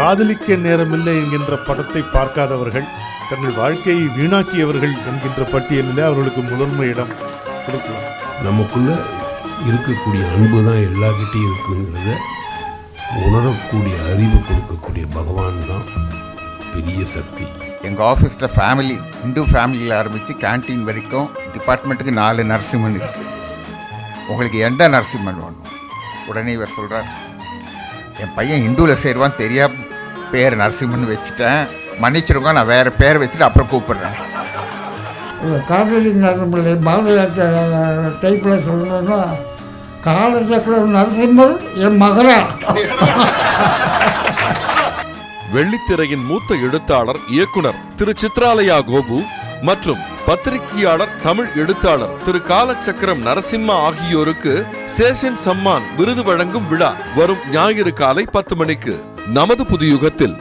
காதலிக்க நேரமில்லை என்கின்ற படத்தை பார்க்காதவர்கள் தங்கள் வாழ்க்கையை வீணாக்கியவர்கள் என்கின்ற பட்டியலில் அவர்களுக்கு முதன்மை இடம் கொடுக்கலாம். நமக்குள்ள இருக்கக்கூடிய அன்பு தான் எல்லாக்கிட்டையும் இருக்குங்கிறத உணரக்கூடிய அறிவு கொடுக்கக்கூடிய பகவான் தான் பெரிய சக்தி. எங்கள் ஆஃபீஸில் ஃபேமிலி இந்து ஃபேமிலியில் ஆரம்பித்து கேண்டீன் வரைக்கும் டிபார்ட்மெண்ட்டுக்கு நாலு நரசிம்மன் இருக்குது உங்களுக்கு எந்த நரசிம்மன் வேணும்? உடனே இவர் சொல்கிறார் என் பையன் ஹிந்துவில் சேருவான் தெரியா பேர் நரசிம்மன் வச்சுட்டேன். மன்னிச்சிருங்க நான் வேறு பேர் வச்சுட்டு அப்புறம் கூப்பிடுறேன். காவேரி நரம்பிள்ளை பாரதிய டைப்பில் சொல்லணும்னா காலச்சக்கரம் நரசிம்மர் என் மகரா. வெள்ளித்திரையின் மூத்த எழுத்தாளர் இயக்குனர் திரு சித்ராலயா கோபு மற்றும் பத்திரிகையாளர் தமிழ் எழுத்தாளர் திரு காலச்சக்கரம் நரசிம்மா ஆகியோருக்கு சேஷன் சம்மான் விருது வழங்கும் விழா வரும் ஞாயிறு காலை பத்து மணிக்கு. நமது புதுயுகத்தில்